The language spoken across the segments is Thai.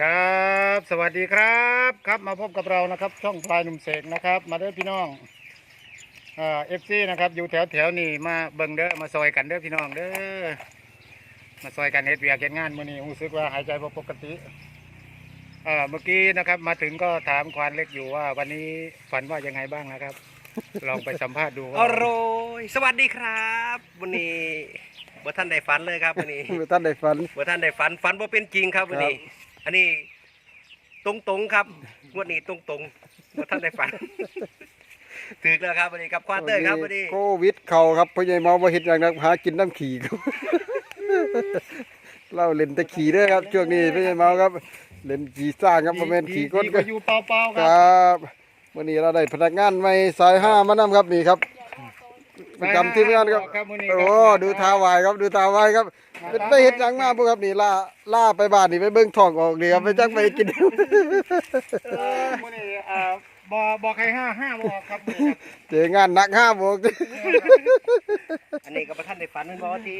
ครับ สวัสดีครับครับมาพบกับเรานะครับ ช่องพลายหนุ่มเสกนะครับ มาเด้อพี่น้องเอ่อฟซีนะครับอยู่แถวแถวๆนี่มาเบิ่งเด้อมาซอยกันเด้อพี่น้องเด้อมาซอยกันเฮ็ดเวียกเฮ็ดงานมื้อนี้รู้สึกว่าหายใจบ่ปกติเอ่อเมื่อกี้นะครับ มาถึงก็ถามควานเล็กอยู่ว่า วันนี้ฝันว่ายังไงบ้างนะครับ ลองไปสัมภาษณ์ดูอว่าร่อยสวัสดีครับ วันนี้บ่ท่านได้ฝันเลยครับวันนี้เมื่อท่านได้ฝันบ่ท่านได้ฝันฝันบ่เป็นจริงครับวันนี้ อันนี้ตรงตรงๆครับงวดนี้ตรงตรงๆบ่ท่านได้ฝัน ถึกแล้วครับวันนี้กับควาเตอร์ครับวันนี้โควิดเข่าครับพ่อใหญ่เมาบ่เฮ็ดอย่างนักหากินน้ำขี่ครับเราเล่นแต่ขี่เด้อครับช่วงนี้พ่อใหญ่เมาครับ เล่นขี่สร้างครับบ่แม่นขี่ก้นดีคกรัว่าอยู่เปล่าๆคครรับับวันนี้เราได้พนักงานใหม่สายห้ามานํครับนี่ครับ ประจำทีมงานครับครับมื้อนี้โอ้ครับดูทาวายครับดูทาวายครับเป็นไปเฮ็ดหยังมาพวกครับนี่ล่าล่าไปบ้านนี่ไปเบิ่งท้องออกนี่ครับไปจักไปกินเออมื้อนี้เอ่อบ่บ่ใครห้าห้าบ่ออกครับมื้อนี้ครับเจองานหนักห้าบวกอันนี้ก็บ่ท่านได้ฝันมันบ่ว่าที่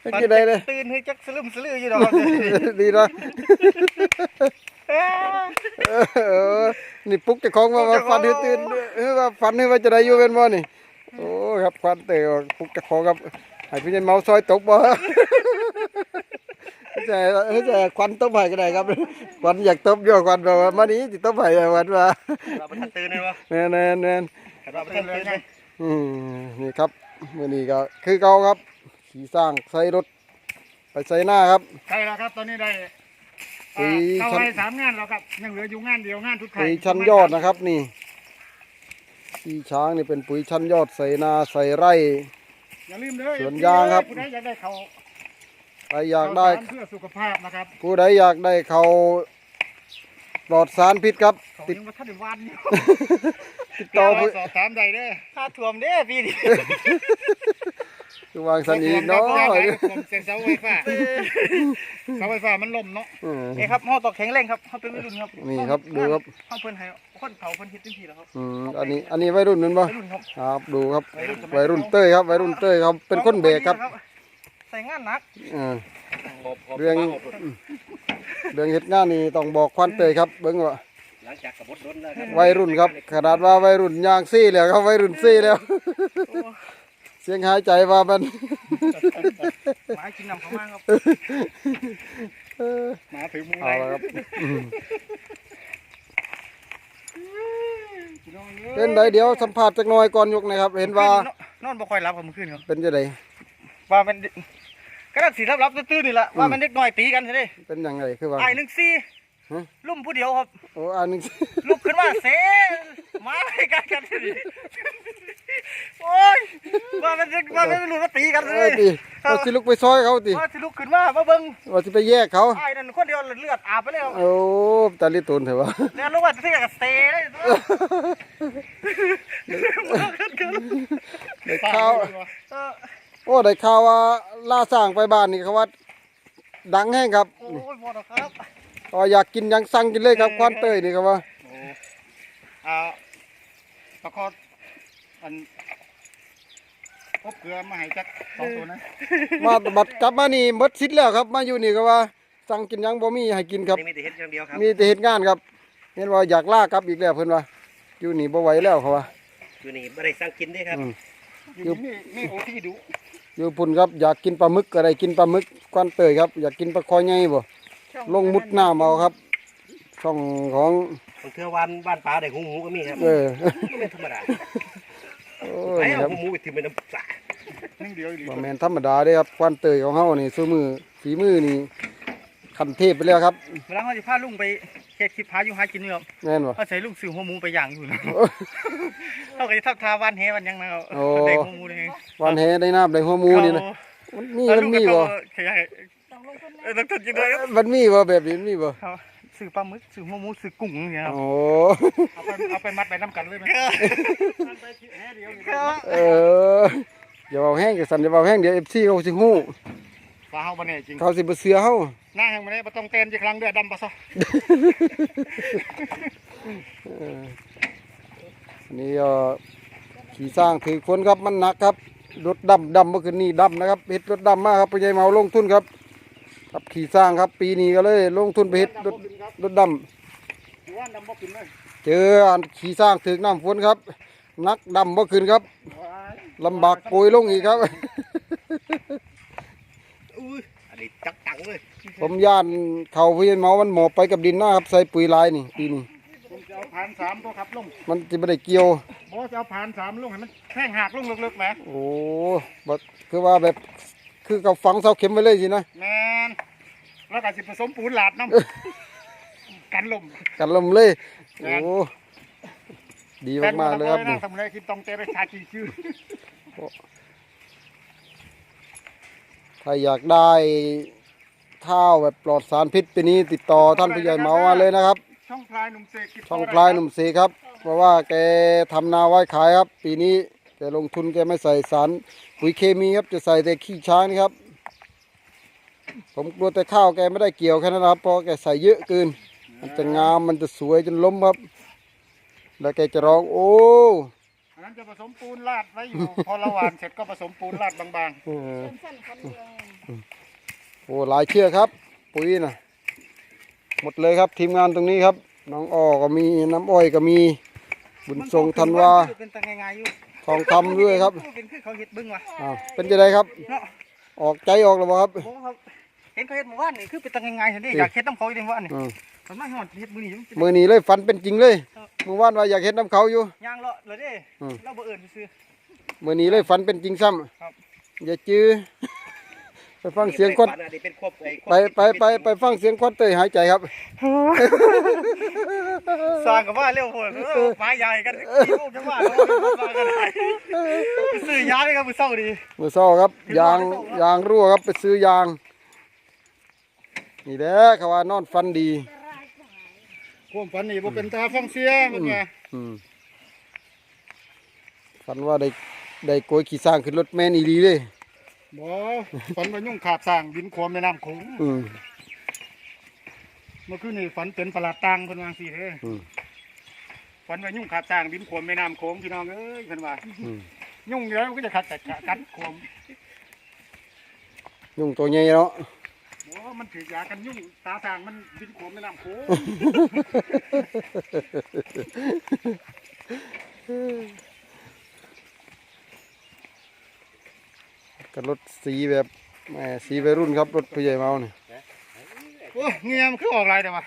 ไม่กินได้เลยตื่นให้จักสลึมสลืออยู่ดอกดีเนาะเอ้ยเออนี่ปลุ๊กเจะของมาว่าฟันให้ตื่นเออว่าฟันให้ว่าจะได้อยู่เป็นบ่นี่ โอ้ครับควันเตอปลุ๊กเจะของครับให้พี่เจนเมาซอยตกบ่แต่แต่ควันตบให้ก็ได้ครับควันอยากตบอยู่ควันแบบว่ามานี้สิตบให้ควันว่าเราบ่ท่านตื่นเลยบ่แน่แน่แน่เราบ่ท่านตื่นเลยอืมนี่ครับมื้อนี้ก็คือเก่าครับ ขี่สร้างใส่รถ ไปใส่หน้าครับใช่แล้วครับ ตอนนี้ได้ปุ๋อ่ายเข้าชั้นไปสามงานแล้วครับยังเหลืออยู่งานเดียวงานทุกไทปุ๋ยยชั้นยอดนะครับ นี่ ขี่ช้างนี่เป็นปุ๋ยชั้นยอดใส่นาใส่ไร่ อย่าลืมเด้อสวนยางครับ ผู้ใดอยากได้เขาใครอยากได้เเพื่อสุขภาพนะครับผู้ใดอยากได้เขาปลอดสารพิษครับ เขาติดยังมาทันได้วันอยู่ติดต่อเดี๋ผู้ยวสอบถามใดเด้อค่าท่วมเด้พี่นี่ คือวางสันอีกเนาะผมเส้นเสาไฟฟ้าเสาไฟฟ้ามันล่มเนาะอืม นี่ครับเฮาตอกแข็งแรงครับเฮาเป็นวัยรุ่นครับนี่ครับดูครับเฮาเพิ่นให้คนเผาเพิ่นเฮ็ดจังซี่แล้วครับอืมอันนี้อันนี้วัยรุ่นนั่นบ่วัยรุ่นครับครับดูครับวัยรุ่นเต้ยครับวัยรุ่นเต้ยครับเป็นคนเบรกครับใส่งานหนักอ่า เรื่อง เรื่องเหตุงานนี่ต้องบอกควันเต้ยครับเบิ่งว่าหลังจากกระบดรถแล้วครับวัยรุ่นครับขนาดว่าวัยรุ่นยางซี่แล้วครับวัยรุ่นซี่แล้ว เสียงหายใจว่ามัน หมากินน้ำเขามาครับหมาถือมือเอาละครับอืมพี่น้องเป็นไดเดี๋ยวสัมภาษณ์จักหน่อยก่อนยกนะครับ เห็นว่า นอนบ่ค่อยหลับครับเมื่อคืนครับเป็นจะไดว่ามันก็ได้สิรับรับตื้อๆนี่ล่ะว่ามันเด็กน้อยตีกันใช่ดิเป็นยังไงคือว่า ไอ้หนึ่งสี่ฮะ ลุ่มผู้เดียวครับ โอ้อันหนึง ลุกขึ้นมาเสมาอะไรกันกันสิ โอ้ยว่ามันจะว่ามันรู้ว่าตีกันเลเอ้ยยติว่าสิลุกไปซอยเขาติว่าสิลุกขึ้นมามาเบิ่งว่าสิไปแยกเขาไอ้นั่นคนเดียวเลือดอาบไปแล้วโอ้ตาลิตูนเถอะวะแล้วรู้ว่าจะเสียกับเซได้ได้ข่าวเออโอ้ได้ข่าวว่าล่าสร้างไปบ้านนี่เขาว่าดังแห้งครับโอ้ยหมดแล้วครับก็อยากกินหยังสั่งกินเลยครับควันเต้ยนี่ครับว่า อ่าประคออัน พบเกลือมาให้จักสองตัวนะมาบัดกลับมานี่หมดสิทธิ์แล้วครับ มาอยู่นี่ก็ว่า สั่งกินหยังบ่มีให้กินครับ นี่มีแต่เฮ็ดอย่างเดียวครับมีแต่เฮ็ดงานครับเห็นว่าอยากลากลับอีกแล้วเพิ่นว่าอยู่นี่บ่ไหวแล้วเขาว่าอยู่นี่บ่ได้สั่งกินเด้ครับอืม อยู่นี่มีโอที่ดุอยู่พุ่นครับอยากกินปลาหมึกก็ได้กินปลาหมึกควันเตยครับ อยากกินปลาคอใหญ่บ่ลงมุดน้ำเอาครับ ช่องของบางเทื่อวันบ้านป่าได้หูหมูก็มีครับเออ ไม่เป็นธรรมดา โอ้ไปยเอาครับหูหมูไปทิ้งไปน้ำสานึ่งเดียวอีกบ่แม่นธรรมดาเด้ครับควันเตยของเฮานี่ซุมือฝีมือนี่ขั้นเทพไปแล้วครับเวลาเขาจะพาลุงไปเฮ็ดคลิปหาอยู่หากินนี่ครับแม่นบ่ เขาใส่ลุงซื้อหัวหมูไปย่างอยู่นะเขาก็จะทับทาวันเฮวันหยังนะครับโอ้ได้หัวหมูเลยวันแหได้น้ำได้หัวหมูนี่นะมันมีมันมีบ่ขยายเออต้องทุนกินเลยครับมันมีบ่แบบนี้มันมีบ่เขา ซื้อปลาหมึกซื้อหัวหมูซื้อกุ้งอย่างเงี้ยครับโอ้เอาไปเอาไปมัดไปน้ำกันเลยไหมมันไปที่แห่เดียวนี่เอออย่าเอาแห้งอย่าสั่นอย่าเอาแห้งเดี๋ยว FC เขาสิฮู้ฟ้าเฮาบ่แน่จริงเขาสิบ่เชื่อเฮาหน้าแห่งมันนี้บ่ต้องเต้นจะครั้งเดือดดำปะซะอันนี่เอ่อขี่สร้างถือคนครับมันหนักครับรถดำดำเมื่อคืนนี้ดำนะครับเฮ็ดรถดำมากครับพ่อใหญ่เมาลงทุนครับ ครับขี่สร้างครับปีนี้ก็เลย ลงทุนไปเฮ็ดรถขึ้นครับรถดอยู่ว่านดำบ่ขึ้นเลยำเจออันขี่สร้างถึกน้ำฝนครับ นักดำบ่ขึ้นครับว้ายลำบากโกยลงอีกครับอุ้ยอันนี้จักตังเลยผมย่านเขาพี่เมามันหมอบไปกับดินนะครับใส่ปุ๋ยลายนี่ปีนี้ผมจะเอาผ่านสามตัวครับลงมันจะไม่ได้เกี่ยวบ่จะเอาผ่านสามลงให้มันแท่งหักลงลึกๆแหมโอ้บ่คือว่าแบบคือกับฝังเสาเข็มไว้เลยสินะแมน แล้วก็สิผสมปูนหลาดน้ำกันลมกันลมเลยแม่นโอ้ ดีมากๆเลยครับนะนี่ทำเลยคิดต้องเตะไปชาจีชื่อถ้าอยากได้ข้าวแบบปลอดสารพิษปีนี้ติดต่อท่านผู้ใหญ่เหมามาเลยนะครับ ช่องพลายหนุ่มเสกติดต่ช่องได้พลายหนุ่มสีครับ เพราะว่าแกทำนาไว้ขายครับ ปีนี้แกลงทุนแกไม่ใส่สารปุ๋ยเคมีครับจะใส่แต่ขี้ช้างนี่ครับ ผมกลัวแต่ข้าวแกไม่ได้เกี่ยวแค่นั้นนะครับเพราะแกใส่เยอะเกินมันจะงามมันจะสวยจนล้มครับ แล้วแกจะร้องโอ้อันนั้นจะผสมปูนลาดไว้อยู่พอละหวานเสร็จก็ผสมปูนลาดบางเออสั้นๆคันเดียวโอ้หลายเชือกครับ ปุ๋ยนะหมดเลยครับทีมงานตรงนี้ครับน้องอ้อก็มีน้ำอ้อยก็มี บุญทรงธันวาเป็นตังไงๆอยู่ทองคำด้วยครับ เป็นคือเขาเห็ดเบึ้งว่ะอ้าวเป็นจะไดครับ เนาะออกใจออกแล้วบ่ครับโอ้ครับ เห็นเขาเห็ดเมื่อวานนี่คือเป็นตังไงๆเห็นดิอยากเห็ดน้ำเขาอีกเมื่อวานนี่อืมมันมาหอดเห็ดมือนี่มันเป็น มือนี้เลยฝันเป็นจริงเลยครับ เมื่อวานว่าอยากเห็นน้ำเขาอยู่ ยางเลาะเลยเด้อืม เราบ่เอิญซื้อ มือนี้เลยฝันเป็นจริงซ้ครับำอย่าจื้อ ไปฟังเสียงควันอันนี้เป็นควบไอ้ควบไปไปไปไปฟังเสียงควันเตยหายใจครับ สร้างกับว่าเร็วโหดเออฟ้าใหญ่กันกี่ลูกจังว่าเราสร้างกันได้ไปซื้อยาเลยครับมือเศร้าดี มือเศร้าครับ ยางยางรั่วครับไปซื้อยาง นี่แหละเขาว่านอนฟันดีๆความฝันนี่บ่เป็นตาฟังเสียมันไงอืมฝันว่าได้ได้โกยขี่สร้างขึ้นรถแม่นอีดีเลยบ่ฝันว่ายุ่งขาบสร้างบินโขวมแม่น้ำโขงอืมเมื่อคืนนี่ฝันเป็นประหลาดตังเพิ่นว่าจังซี่เด้ออืมฝันว่ายุ่งขาบสร้างบินโขวมแม่น้ำโขงพี่น้องเอ้ยเพิ่นว่าอืมยุ่งเดี๋ยวมันก็จะขัดกัดกัดโขวมยุ่งตัวใหญ่เนาะโอ้มันถือยากันยุ่งตาทางมันบินโขวมแม่น้ำโขงกับรถสีแบบแหมสีวัยรุ่นครับรถผู้ใหญ่เมาเนี่ยโอ้เงียมันคือออกลายแต่ว่า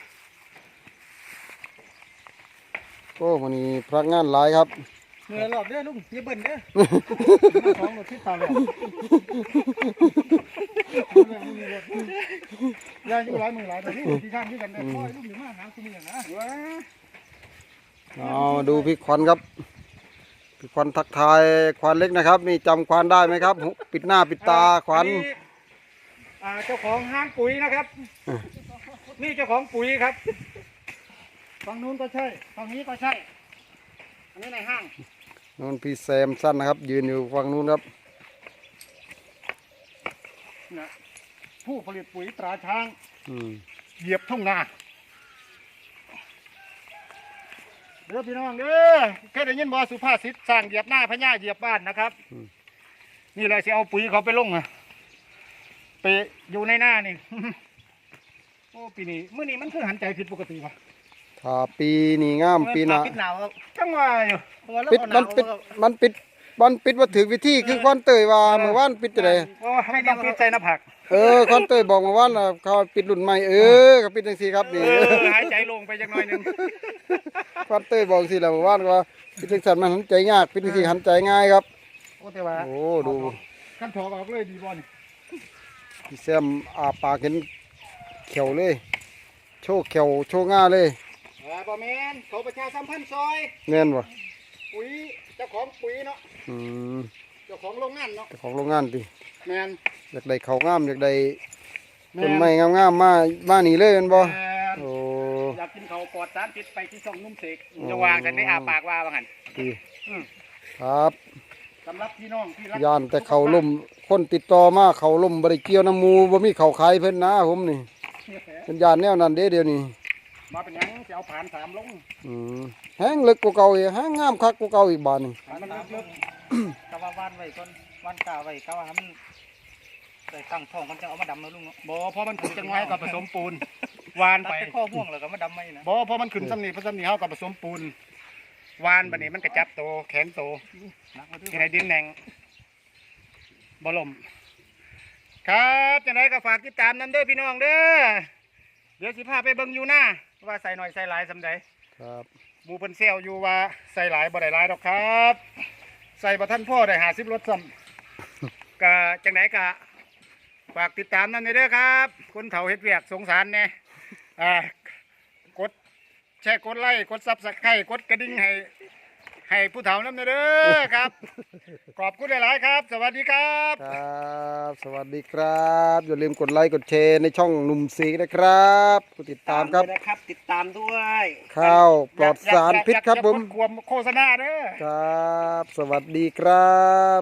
โอ้วันนี้พนักงานหลายครับ เมื่อรอบเด้อลุงอย่าเบิ่นเด้อของรถที่ตาเลย ยาอยู่หลายมือหลายแต่นี่ที่ข้างที่กันได้พ่อยลูกอยู่มาหาคุณอย่างนะว้าเอามาดูพี่ควันครับพี่ควันทักทายควันเล็กนะครับ นี่จำควันได้ไหมครับหุปิดหน้าปิดตาควันอ่าเจ้าของห้างปุ๋ยนะครับ นี่เจ้าของปุ๋ยครับฝั่งนู้นก็ใช่ฝั่งนี้ก็ใช่ อันนี้ในห้างนู่นพี่แซมสั้นนะครับ ยืนอยู่ฝั่งนู้นครับ นะผู้ผลิตปุ๋ยตราช้าง อืมเหยียบทุ่งนาเด้อพี่น้องเด้อเคยได้ยินบ่สุภาษิตสร้างเหยียบหน้าพญาเหยียบบ้านนะครับ นี่แหละสิเอาปุ๋ยเขาไปลงอะไปอยู่ในหน้านี่ โอ้ปีนี้เมื่อนี้มันคือหันใจผิดปกติวะถ้าปีนี้งามปีหน้าปิดหนาวครับจังว่าอยู่เพราะว่าเราปิดเอาหมันนาวปิดครับมันปิด มันปิดว่าถือวิธีคือควันเตยว่าเมื่อวานปิดจะไดโอ้ไม่ต้องปิดใจหน้าผากเออควันเตยบอกเมื่อวานน่ะเขาปิดรุ่นใหม่เออก็ปิดจังซี่ครับนี่เออหายใจลงไปจังหน่อยหนึงควันเตยบอกสิแล้วเมื่อวานว่าปิดจังซั่นมันหันใจยากปิดจังซี่หันใจง่ายครับ โอ้แต่ว่าโอ้ดูขั้นถอดออกเลยดีบอลพี่แซมอาปากเห็นเขียวเลย โชว์เขียวโชว์ง่าเลยอ่าบอแมนเขาประชาสัมพันธ์ซอยแน่นบ่ปุ๋ยเจ้าของปุ๋ยเนาะ อืมเจ้าของโรงงานเนาะเจ้าของโรงงานติแมนอยากได้เขาวงามอยากได้แมต้นไม้งามๆมามานี่เลยแมันบ่แมนโอ้อยากกินเขาวปลอดสารพิษไปที่ช่องนุ่มเสกอ๋อจะวางกันได้อาปากว่าว่างันดีอืมครับสำหรับพี่น้องที่รักย่านแต่เขาล่มคนติดต่อมาเขาล่มบ่ได้เกี่ยวน้ำหมูบ่มีเขาขายเพิ่นนะผมนี่เป็นย่านแนวนั้นเด้เดี๋ยวนี้ มาเป็นหยังจะเอาผ่านสามลงอืมแห้งลึกกว่าเก่าอีกแห้งงามคักกว่าเก่าอีกบาดนึงผ่านมันลึก กะว่าวันไว้ก่อนวันกาไว้กะว่าให้มันไปใส่ตั้งท้องกันจะเอามาดำนะลุงเนาะบ่พอมันขึ้นจังไว้ก็ผสมปูนหวานตัดไปแต่ข้อม่วงแล้วก็มาดำไม่นะบ่พอมันขึ้นซ้ำนี่เพราะซ้ำนี่เฮาก็ผสมปูนหวานบัดนี้มันก็จับโตแข็งโตนักมาด้วยที่ไหนดินแหน่งบ่ล่มครับจังไดก็ฝากติดตามนํเด้อพี่น้องเด้อเดี๋ยวสิพาไปเบิ่งอยู่หน้าว่าใส่หน่อยใส่หลายสำใดครับ หมูเพิ่นเซลอยู่ว่าใส่หลายบ่ได้หลายดอกครับ ใส่บ่ทันพ่อได้50รถซ้ำก็จังไดก็ฝากติดตามนั่นเด้อครับ คนเฒ่าเฮ็ดเวียกสงสารแน่อ่ากดแชร์กดไลค์กดซับสไครต์กดกระดิ่งให้ ให้ผู้เฒ่านำเด้อครับ ขอบคุณหลาย ๆ ครับ สวัสดีครับ ครับ สวัสดีครับ อย่าลืมกดไลค์กดแชร์ในช่องหนุ่มสีนะครับกดติดตามครับด้วยนะครับ ติดตามด้วยข้าวปลอดสารพิษครับผมอย่ากดควมโฆษณาเด้อครับ สวัสดีครับ